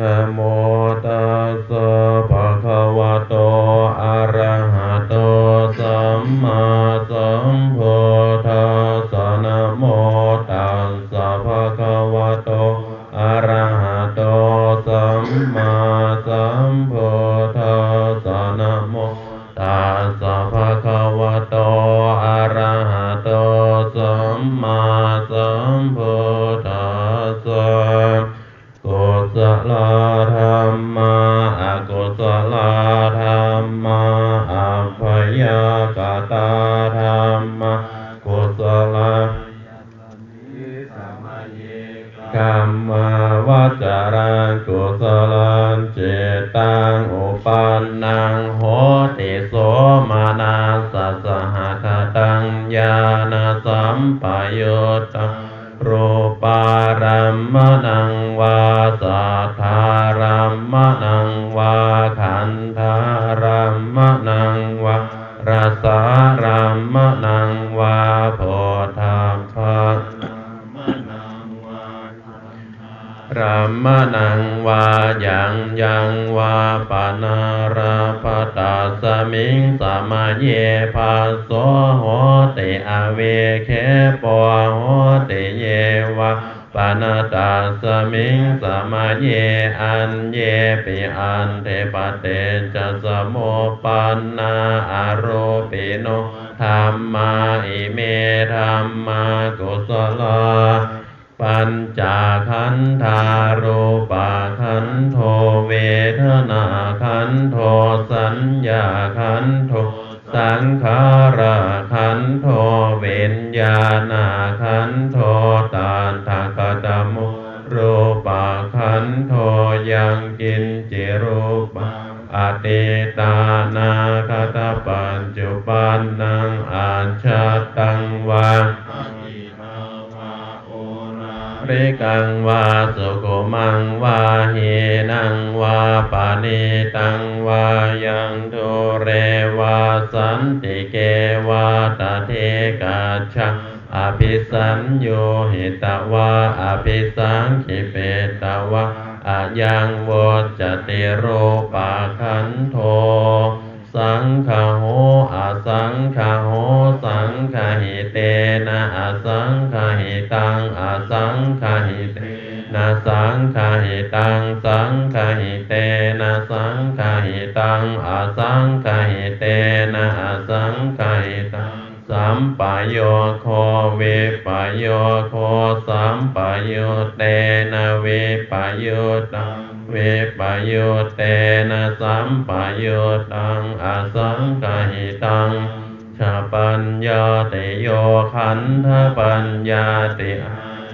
นะโมตัสสะภะคะวะโต ปันนังโหติโสมานาสสหคตังญาณสัมปยุตตังรูปารัมมนังวาสัทธารัมมนังวาขันธา มนังวายังยังวาปานาราปตาสมิงสมาเยภาโสโหติอเวเคปวโหติเยวะปานาตาสมิงสมาเยอันเยปิอันเทปเตจะสโมปันนาอารปิโนธรรมาอิเมธรรมากุศลา ปัญจขันธารูปขันโทเวทนาขันโทสัญญาขันโทสังขาราขันโทเวนญาณขันโทตานทากตโมรูปขันโทยังกินจิรูปังอติตานาคตปัจจุปันนังอาชาตังวา ริกังวาสุขุมังวาเฮนังวาปานิตังวายังทุเรวาสันติเกวาตเทกาชังอภิสัญโยหิตวาอภิสังขิเปตวะอายังวจติโรปาคันโท สังฆโหอสังฆโหสังฆหิเตนะอสังฆหิตังอสังฆหิเตนะสังฆหิตังสังฆหิเตนะสังฆหิตังอสังฆหิเตนะอสังฆหิตังสัมปโยโคเวปโยโคสัมปโยเตนะเวปโยตัง เวปโยเตนะสัมปโยตังอสังกหิตังชาปัญญาเตโยขันธปัญญาติ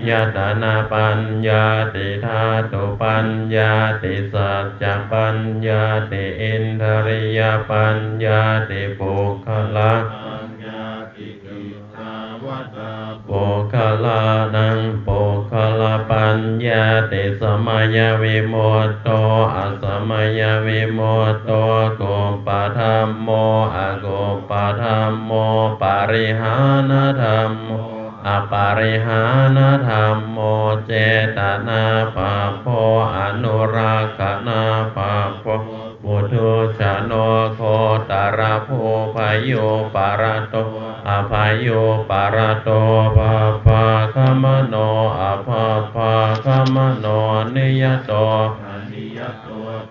ยตนาปัญญาติธาตุปัญญาติสัจจปัญญาติอินทริยปัญญาติปุคละ คลานังปุคลาปัญญาติสมัยวิโมตโตอสมัยวิโมตโตโกปะธรรมโมอโกปะธรรมโมปาริหานธรรมโมอปาริหานธรรมโมเจตนาปะโพอนุรักขณาปะโพปุถุชนโนโคตรโพพโยปารโต อภายโยปารโตภาภาคมโนอภาภาคมโนนิยโต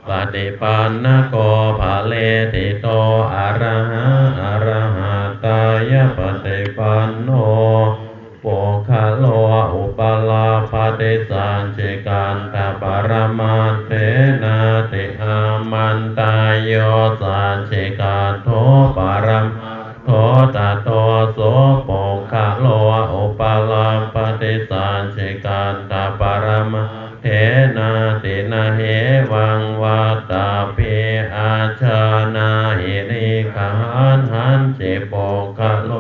ปฏิปันนโกภาเลติโตอะระหะอะระหะตายปฏิปันโนโปคาโลอุปลาภติสันจิกันตปรมาเทนาติอามันตายโยสันจิกาโท ขันหันเจโปกะโล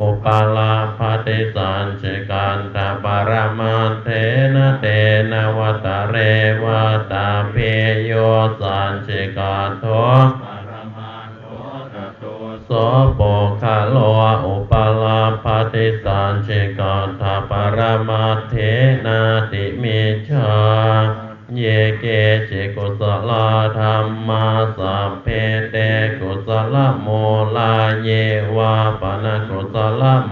อุปาลาปฏิสันชิกันตาปรมะเทนะเตนะวัตเรวัตตาปิโยสันชิกันโทโสโปคาโลอุปาลาปฏิสันเชกาทาปรมาเทนาติมิชาเยเกจิกุสลาธรรมาสัพเพ กุ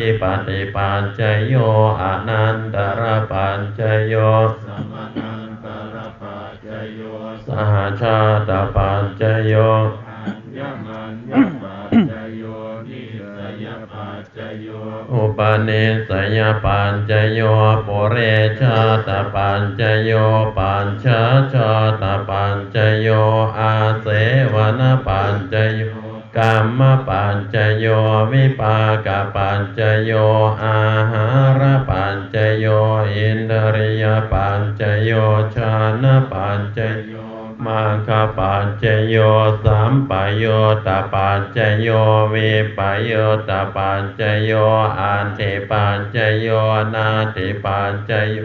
ธิปติปัจจโยอนันตรปัจจโยสัมานันตระปัจจโยสหชาตปัจจโยอัญญมัญญปัจจโยนิสยปัจจโยอุปนิสัยปัญจโยปุเรชาตปัญจโยปัญชาชาตปัญจโยอาเสวนปัญจโย กรรมปัญจโยวิปากปัญจโยอาหารปัญจโยอินทริยปัญจโยชานะปัญจโยมังคปัจจโยสัมปโยตาปัจจโยวิปโยตาปัจจโยอันติปัจจโยนาติปัจจโย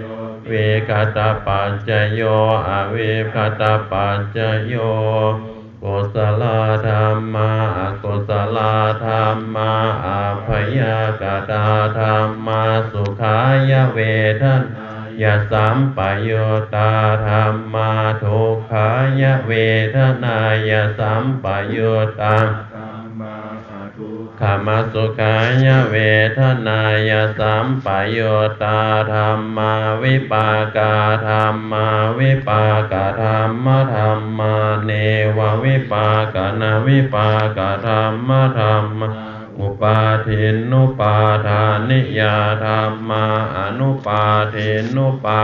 วิกตปัจจโยอวิคตปัจจโย กุศลธรรมาอกุศลธรรมาอัพยากตาธรรมาสุขายเวทนายาสัมปโยตาธรรมาทุกขายเวทนายาสัมปโยตา ขามสุขายเวทนายสัมปโยตาธรรมาวิปากาธรรมาวิปากาธรรมธรรมาเนววิปากานาวิปากาธรรมธรรมอุปาทินนุปาทานิยาธรรมาอนุปาทินุปา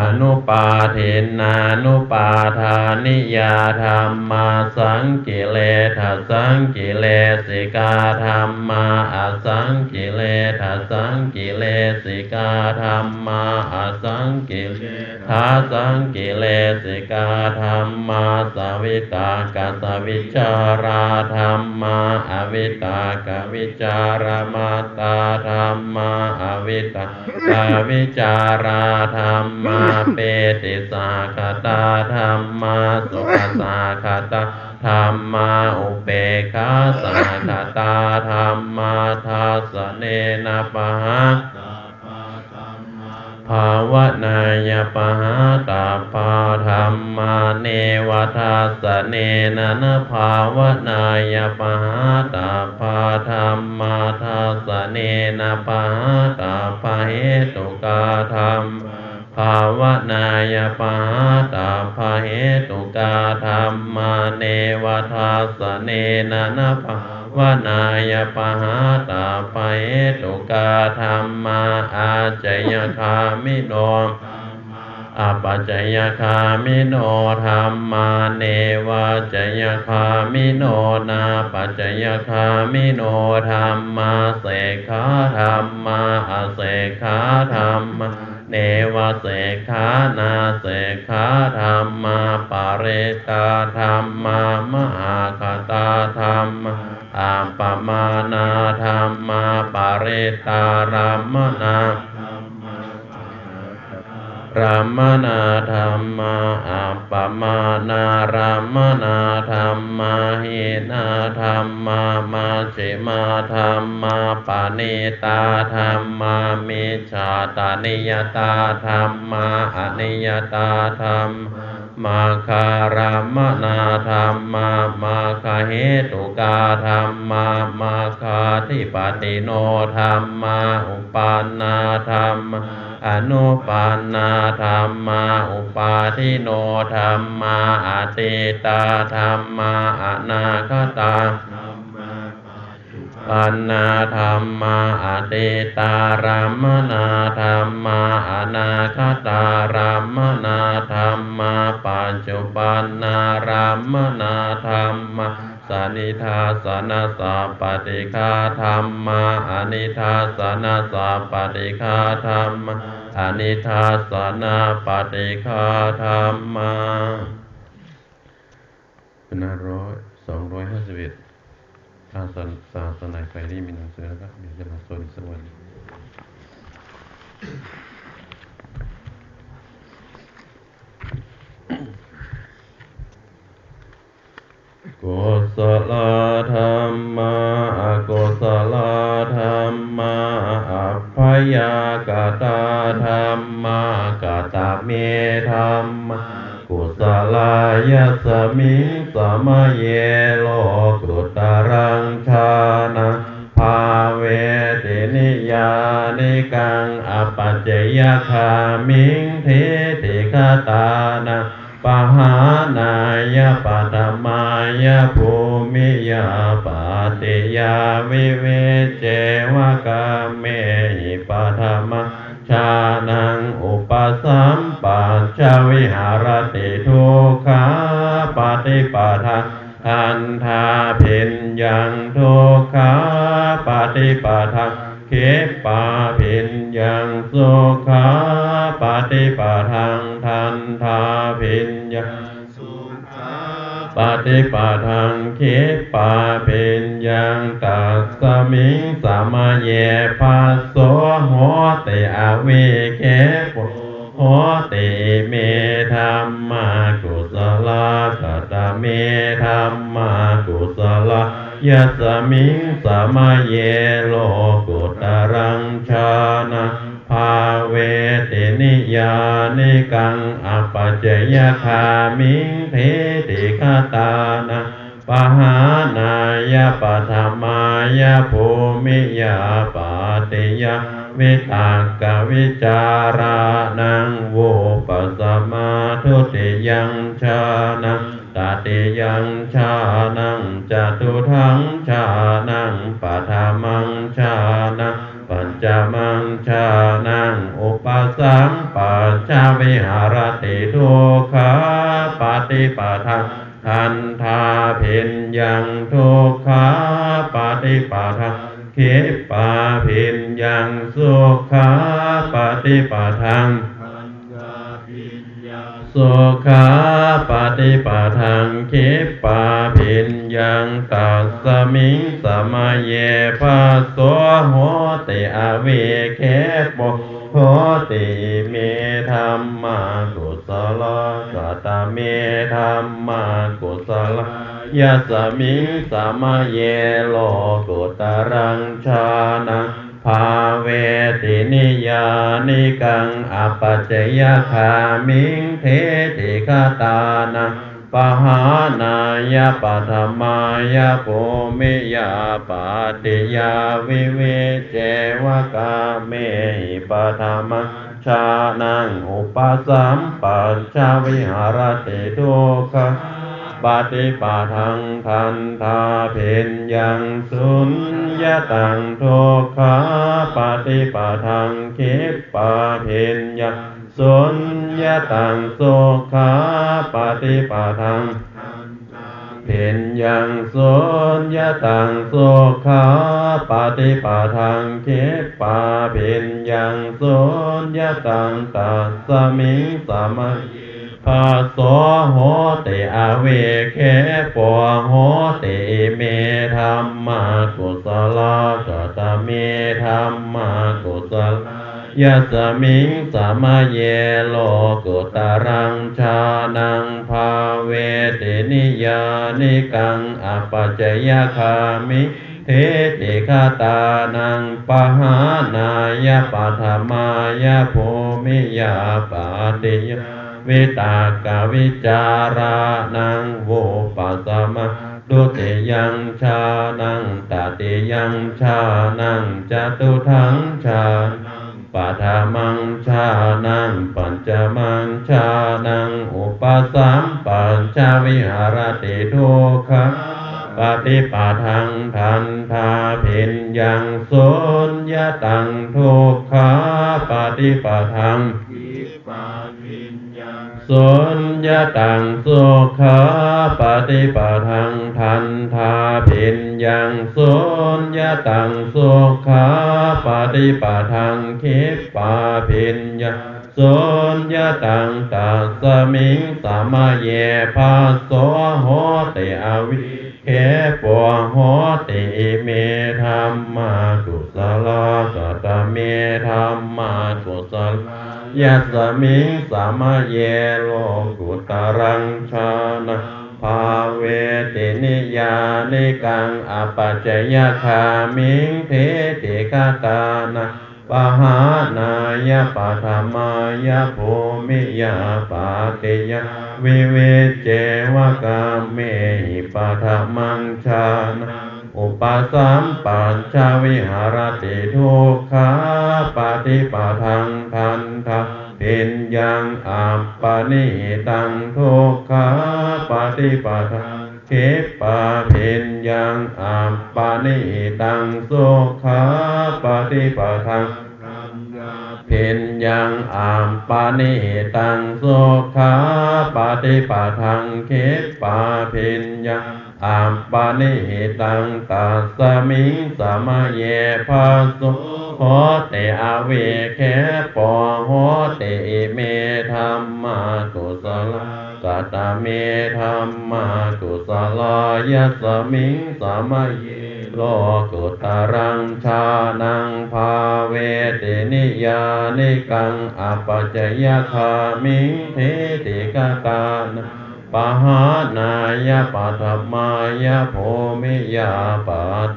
อนุปาทินานุปาทานิยาธรรมมาสังกิเลทสังกิเลสิกาธรรมมาอสังกิเลทสังกิเลสิกาธรรมมาอสังกิเลทาสังกิเลสิกาธรรมมาสวิตากาสวิจาราธรรมมาอวิตากวิจารมาตาธรรมมาอวิตากวิจาราธรรมาเปติสาคตาธรรมาสุขสาคตาธรรมาอุเบกขาสาคตาธรรมาทัสเนนะปะหะตาปาธัมมาภาวนายปหาตาปาธรรมาเนวทัสเนนะนะภาวนายปหาตาปาธรรมาทัสเนนะปหาตาปะเหตุกาธรรม ภาวนายปาตาภาเหตุกาธรรมาเนวทัสเนนะนะภาวนายปหาตาภาเหตุกาธรรมาอาจยคามิโนธัมมาอปัจจยคามิโนธรรมาเนวาจยคามิโนนาปัจจยคามิโนธรรมาเสขาธรรมาอเสขาธรรมา เนวเสกขานาเสกขาธรรมาปาเรตาธรรมามหาคตาธรรมอาปมานาธรรมาปาเรตารามนาธัมมาปาหะตา รามนาธรรมาอัปปมานารามนาธรรมาหินาธรรมามาชิมาธรรมาปานิตาธรรมามิจฉาตานิยตาธรรมาอนิยตาธรรมมาคารามนาธรรมามาคาเหตุกาธรรมามาคาทิปติโนธรรมาอุปานาธรรม อนุปานาธรรมาอุปาทิโนธรรมาอติตาธรรมาอนาคตาธัมมาปาจุปาปันนาธรรมาอติตารามนาธรรมาอนาคตารามนาธรรมาปัจจุปันนารามนาธรรมาสนิทาสนะสัพปฏิฆาธรรมาอนิทาสนะสัพปฏิฆาธรรมา สอนิทัสสนาปฏิคาธรรมาเป็นห้าร้อยสองร้อยห้าสิบเอ็ดอาสนศาสนาใครที่มีหนังสือนะครับเดี๋ยวจะมาสอนอีกสักวัน กุศลธรรมะอกุศลธรรมะอัพยากตาธรรมะกตเมธรรมะกุศลายสมิงสมเยโลกุตรังชานะภาเวตินิยานิกังอปัจจยคามิงเทติคตานะ ปหานายปัตมายภูมิยาปติยาวิเวเจวกาเมหิปัทมชานังอุปสัมปัชชวิหารติทุกขาปฏิปทาทันทาพินยังทุกขาปฏิปทา เขปาพินยังสุขาปฏิปทังทันทาพินยังสุขาปฏิปทังคิปาปิญญังตัสสมิงสามเยปัสโสโหติอวิเคปโหติเมธรรมากุศลกตเมธรรมากุศลา ยัสมิงสามาเยโลกุตรังชานะภาเวตินิยานิกังอปัจเจยคามิงเทติคตานะปหานายปัทมายภูมิยาปาติยาวิตากวิจารานังโวปัสสมาทุติยังชานัง ตติยังชานังจตุทังชานังปัทมังชานังปัญจมังชานังอุปสัมปัชชาวิหารติทุกขาปฏิปทาทันทาเพนยังทุกขาปฏิปทาเขปาเพนยังสุขาปฏิปทังทันกาปิญญา สุขาปฏิปทังคิปปาพินยังตัสสมิงสมเยปัสโสโหติอวิเคปโหติเมธรรมากุศลกตเมธรรมากุศลยัสสมิงสมเยโลกุตรังชานัง ภาเวตินิยานิกังอปัจเจยคามิงเทติคตานังปหานายปัทมายภูมิยาปาติยาวิเวเจวกาเมหิปทมังชานังอุปสัมปัชชาวิหารติทุกข ปฏิปทังทันทาเพนยังสุญญาตังทุกขาปฏิปทังคิปปาเพนยังสุญญาตังสุขาปฏิปทังทันกาเพนยังสุญญาตังสุขาปฏิปทังคิปปาเพนยังสุญญาตังตัสสมิงสมัย ภาโสโหติอเวเคปวโหติเมธรรมากุศลกตเมธรรมากุศลยัสมิงสามเยโลกุตรังชานังภาเวตินิยานิกังอปัจจยคามิเทติคาตานังปหานายปัทมายภูมิยาปาติย วิตากวิจารานังโวปัสมะดุติยังชานังตติยังชานังจตุทังชานังปัทมังชานังปัญจมังชานังอุปสัมปัญชวิหารติทุกขะปฏิปาทังทันทาพินยังสุญญตังทุกขาปฏิปทังคิปา สุญญตังสุขาปฏิปทังทันทาพินยังสุญญตังสุขาปฏิปทังคิปปาพินยังสุญญตังตัสมิงสามเยภาโสโหติอวิ เคปวโหติเมธรรมากุสลากตเมธรรมากุสลยัสมิงสามะเยโลกุตรังชานะภาเวตินิยานิกังอปัจจยคามิงเทติกาตานะ ปหานายปัทมายภูมิยาปาติยาวิเวเจวกามเมหิปัทมังชานะอุปสัมปัญชาวิหารติทุกขาปฏิปทังทันทะปินยังอัปปนิตังทุกขาปฏิปทัง เขปะปินยังอัปปนิตังโสขาปฏิปทังเพนยังอามปานิตังโสขาปฏิปทังคิปปาพินยังอามปานิตังตัสมิงสมะเยภาสุโหติอเวเคปโหติเมธรรมากุสลา กตเมธรรมากุสลายัสมิงสมะเยโลกุตรังชานังภาเวตินิยานิกังอปัจจยคามิงเทติกาตานปหานายปัทมายโพมิยาป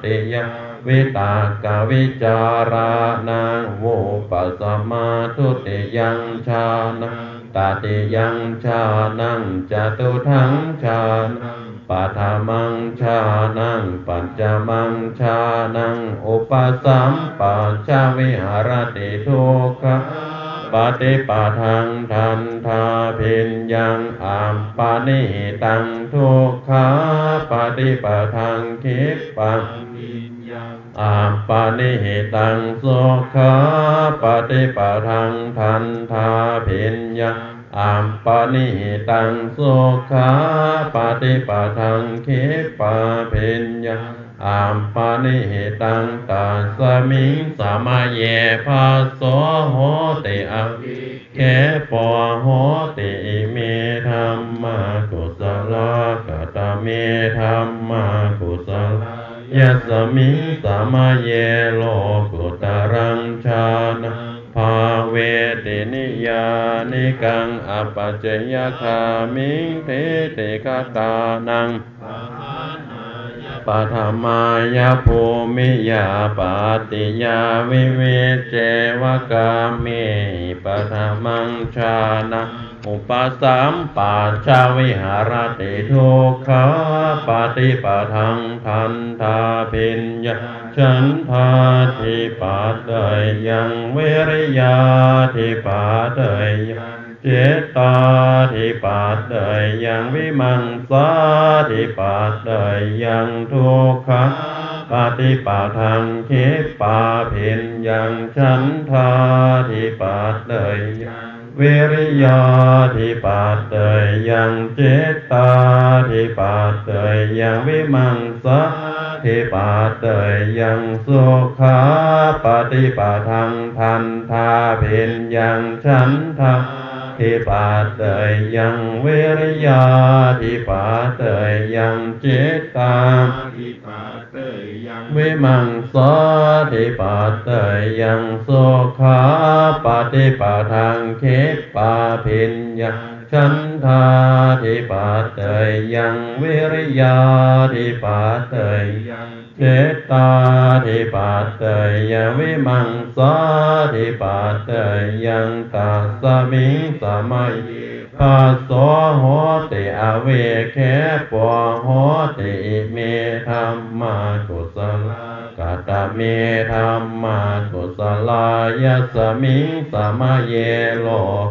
ติยาวิตากวิจารานังโวปัสสมาทุติยังชานัง ตติยังชานังจตุทังชานังปัทมังชานังปัญจมังชานังอุปสัมปัญชวิหารติทุกขะปฏิปทังทันทาพินยังอามปานิตังทุกขาปฏิปทังคิปัง อามปานิหิตังสุขาปฏิปทังทันทาพินยังอามปานิหิตังสุขาปฏิปทังคิปปาพินยังอามปานิหิตังตัสสมิงสามาเยภาโสโหติอวิเคปโหติเมธรรมากุสลากตเมธรรมากุสลา ยัสมิงสามะเยโลกุตรังชานะภาเวตินิยานิกังอปัจจยคามิงเทติกาตานังปัทมายาภูมิยาปาติยาวิเวเจวกาเมปัทมังชานะ อุปสัมปัญชวิหารติทุกขาปฏิปทังทันทาพินยาฉันทาทิปัตเตยยังเวริยาทิปัตเตยยังเจตาทิปัสเดยยังวิมังสาทิปัสเดยยังทุกขะปฏิปาทังคิปปาพินยังฉันทาทิปัสเดยยัง วิริยาทิปัสเดยยังเจตตาทิปัสเดยยังวิมังสาทิปัสเดยยังสุขาปฏิปาทังทันทาเพินยังฉันทาทิปาเตยยังเวริยาทิปาเตยยังเจตาทิปา วิมังสาทิปาเตยยังโสขาปฏิปาทังเคปาพินยังฉันทาทิปาเตยยังวิริยาทิปาเตยยังเจตาทิปัตเตยยังวิมังสาทิปัตเตยยังตัสสมิงสมัย ภาโสโหติอเวเคปวโหติเมธรรมากุสลกตเมธรรมากุสลายัสสมิงสมัยเยโล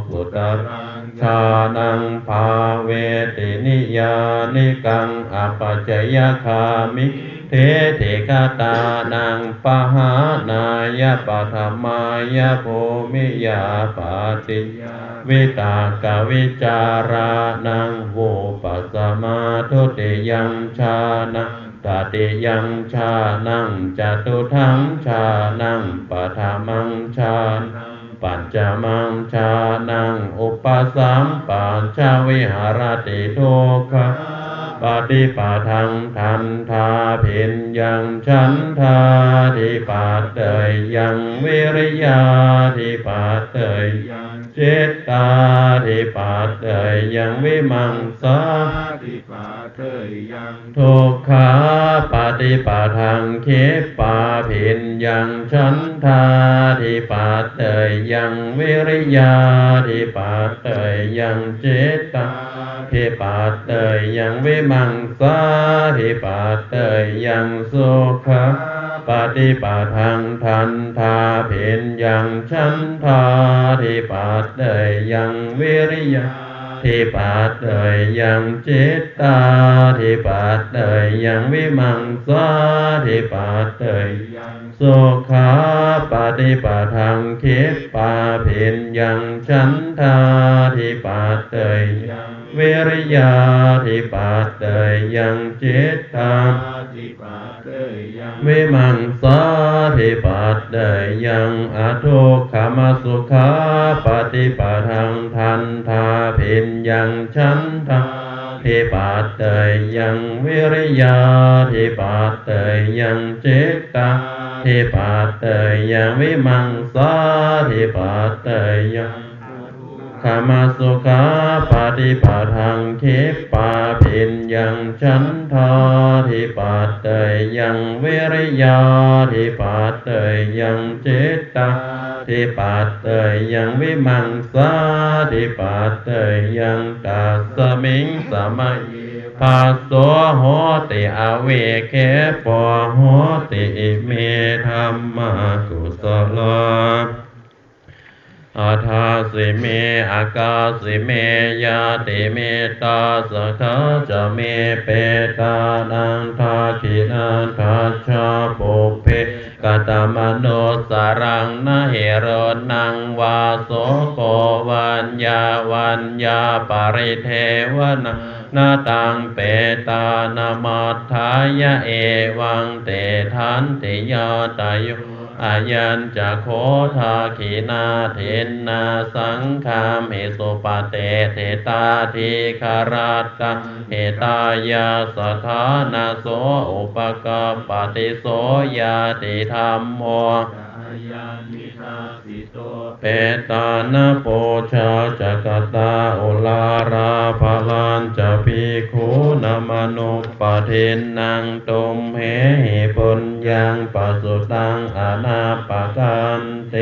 กุตรังชานังภาเวตินิยานิกังอปัจจยคามิ เทเทกตานังปะหานายปัทมายภูมิยาปาติยาวิตากวิจารานังโวปัสมาทุติยังชานังตติยังชานังจตุทังชานังปัทมังชานังปัญจมังชานังอุปสัมปัญชวิหารติทุกขะ ปฏิปทังทันทาพินยังฉันทาทิปัตเตยยังวิริยาทิปัตเตยยัง เจตตาทิปาเตยยังวิมังสาทิปาเทยยังทุกขาปฏิปาทังเคปาผินยังฉันทาทิปาเตยยังวิริยาทิปาเตยยังเจตตาทิปาเตยยังวิมังสาทิปาเตยยังสุขาปฏิปาทังทันทาผินยังฉันทาทิปาเตยยังวิริยาทิปาเตยยังจิตตาทิปาเตยยังวิมังสาทิปาเตยยังสุขาปฏิปาทังคิปปาผินยังฉันทาทิปาเตยยังวิริยาทิปาเตยยังจิตตา วิมังสาทิปาเตยยังอทุกขมสุขาปฏิปทังทันทาผินยังฉันทาทิปาเตยยังวิริยาทิปาเตยยังเจตตาทิปาเตยยังวิมังสาทิปาเตยยัง ขามาสุขาปฏิปทังคิปปาผินยังฉันทาทิปาเตยยังวิริยาทิปาเตยยังเจตตาทิปาเตยยังวิมังสาทิปาเตยยังตัสสมิงสมัยภาโสโหติอเวเคปะโหติอิเมธรรมากุสลา อาทาสิเมอากาสิเมยาติเมตาสกาจะเมเปตานังทาคินันทาชาปุเพกตมโนสารังนะเหโรนังวาโสโกวัญญาวัญญาปริเทวนะนาตังเปตานามัฏฐายะเอวังเตทันติยาตายุ อายัญจะโคทาขีนาเทนนาสังคามเหสุปเตเทตาทีคาราตะเหตายาสถานาโสอุปกปปติโสยาติธรรมโม เปตานะโปชาจักตาโอลาราภลันจะพิคูนามนุปเทนนังตุมเหหิปุญญังปัสสุตังอนาปกันเต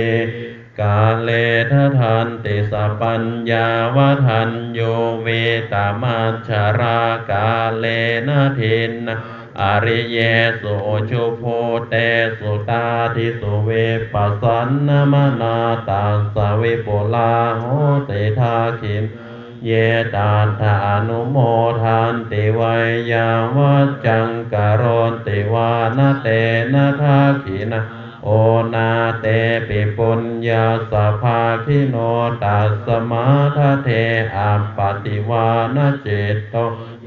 กาเลทะทันติสปปัญญาวทันโยเวตามัชารากาเลนะเทนนะ อริเยสุชุโพเตสุตาทิสุเวปัสสันนมนาตัสวิปุลาโหติทาคิมเยตาทานุโมทันติไวยาวัจังกโรนติวานเตนะทาขินะโอนาเตปิปุญญาสภาคิโนตัสสมาทเทอัปปติวานเจตโต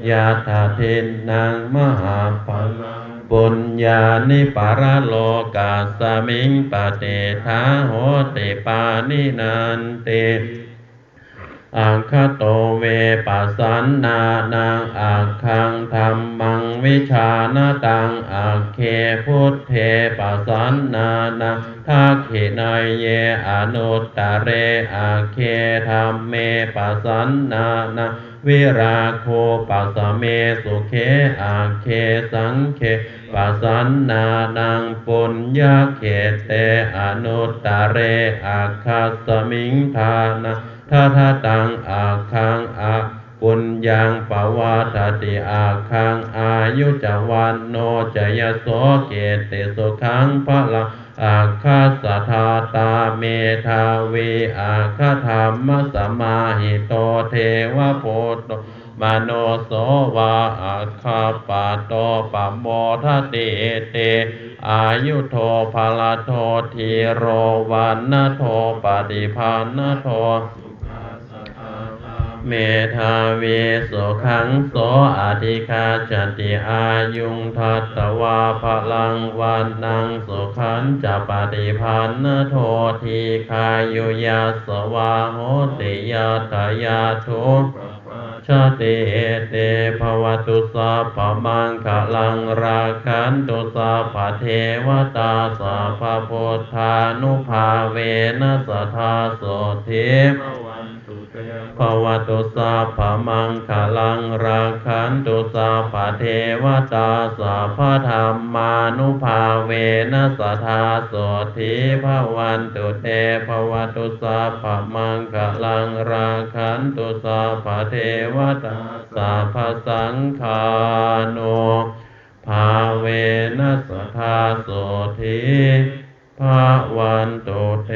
ยาทาทินนางมหาปังปุญญานิปารโลกาสมิงปเตทาโหติปานินันเตอังคโตเวปัสสันนานังอักขังธรรมังวิชาณตังอักเคพุทเทปัสสันนานังทักขินายเยอนุตตะเรอักเคธรรมเมปัสสันนานัง วิราโคปัสเมสุเคอักเคสังเคปัสันนานังปุญญาเขเตอนุตตะเรอักขัสมิงทานะทัทตังอาคังอาปุญญังปวาทติอาคังอายุจวันโนจยโสเกติสุขังพระลัง อาคาสธาตาเมทาวีอาคาธรรมสมาหิโตเทวโพโตมโนโสวาอาคาปาโตปโมทเตเต อายุโทภาลโททีโรวันนโทปฏิพันนโท เมธาวีสุขังโสอธิคาจติอายุงทัตวาพลังวันนังสุขันจะปฏิพันนโททีคายุยัสวาโหติยาตยาทุชาติเอเตภวตุสัพพมังคะลังราคันตุสัพพเทวตาสัพพุทธานุภาเวนัสทธาโสทิพระวันตุเต ภวตุสัพพมังคลังราคันตุสัพพเทวตาสัพธรรมานุภาเวนัสธาโสทิภวันตุเตภวตุสัพพมังคลังราคันตุสัพพเทวตาสัพสังฆานุภาเวนัสธาโสทิภวันตุเต